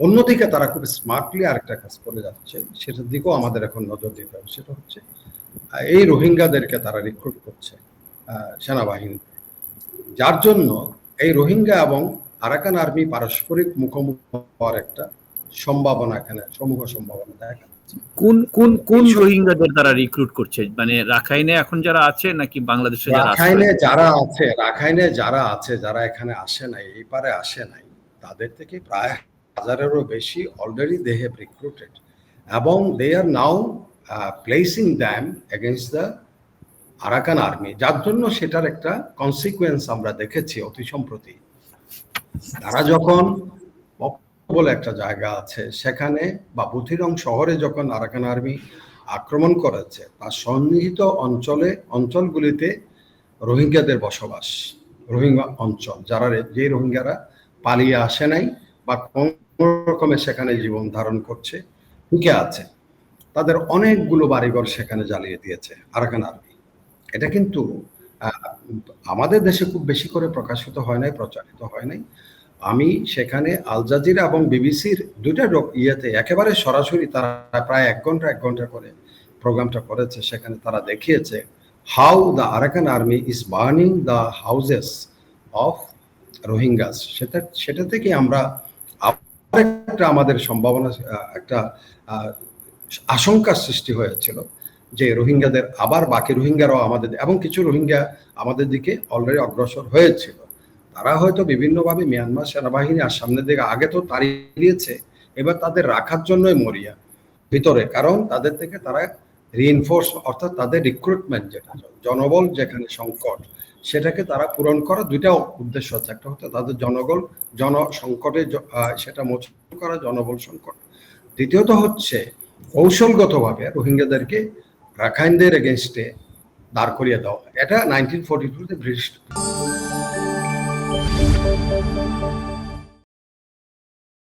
অন্যদিকে তারা খুব স্মার্টলি আরেকটা কাজ করে যাচ্ছে সেটার দিকেও আমাদের এখন নজর দিতে হবে সেটা হচ্ছে এই রোহিঙ্গাদেরকে তারা রিক্রুট করছে আহ, সেনাবাহিনী। যার জন্য এই রোহিঙ্গা এবং আরাকান আর্মি পারস্পরিক মুখোমুখি হওয়ার একটা সম্ভাবনা এখানে সমূহ সম্ভাবনা দেখা যাচ্ছে। কোন কোন কোন রোহিঙ্গাদের তারা রিক্রুট করছে? মানে রাখাইনে এখন যারা আছে নাকি বাংলাদেশে যারা রাখাইনে যারা আছে রাখাইনে যারা আছে যারা এখানে আসে নাই এই পারে আসে নাই তাদের থেকে প্রায় হাজারেরও বেশি অলরেডি দে হ্যাভ রিক্রুটেড এবং they are now placing them against the Arakan Army যার জন্য সেটার একটা কনসিকুয়েন্স আমরা দেখেছি অতি সম্প্রতি। তারা যখন বলে একটা জায়গা আছে, সেখানে বা বুথিরং শহরে যখন আরাকান আর্মি আক্রমণ করেছে, তার সন্নিহিত অঞ্চলে, অঞ্চলগুলিতে রোহিঙ্গাদের বসবাস, রোহিঙ্গা অঞ্চল, যারা যে রোহিঙ্গারা পালিয়ে আসে নাই বা কোন রকমে সেখানে জীবন ধারণ করছে টিকে আছে। তাদের অনেকগুলো বাড়িঘর সেখানে জ্বালিয়ে দিয়েছে, আরাকান আর্মি এটা কিন্তু আমাদের দেশে খুব বেশি করে প্রকাশিত হয় নাই, প্রচারিত হয় নাই। আমি সেখানে আল জাজিরা এবং বিবিসির দুইটা ইয়েতে একেবারে সরাসরি তারা প্রায় এক ঘণ্টা এক ঘণ্টা করে প্রোগ্রামটা করেছে, সেখানে তারা দেখিয়েছে how the Arakan Army is burning the houses of Rohingyas সেটা সেটা থেকে আমরা একটা আমাদের সম্ভাবনা একটা আশঙ্কার সৃষ্টি হয়েছিল যে রোহিঙ্গাদের আবার বাকি রোহিঙ্গারাও আমাদের, এবং কিছু রোহিঙ্গা আমাদের দিকে অলরেডি অগ্রসর হয়েছিল। তারা হয়তো বিভিন্নভাবে মিয়ানমার সেনাবাহিনী আর সামনের দিকে আগে তো তাড়িয়েছে এবার তাদের রাখার জন্যই মরিয়া ভিতরে, কারণ তাদের থেকে তারা রিইনফোর্স অর্থাৎ তাদের রিক্রুটমেন্ট যেটা, জনবল যেখানে সংকট সেটাকে তারা পূরণ করা দুইটা উদ্দেশ্য আছে। একটা হচ্ছে তাদের জনগণ, জনসংকটে সেটা মোচন করা, জনবল সংকট। দ্বিতীয়ত হচ্ছে কৌশলগতভাবে রোহিঙ্গাদেরকে রাখাইনদের এগেনস্টে দাঁড় করিয়ে দেওয়া। এটা নাইনটিন ফোর্টি টুতে ব্রিটিশ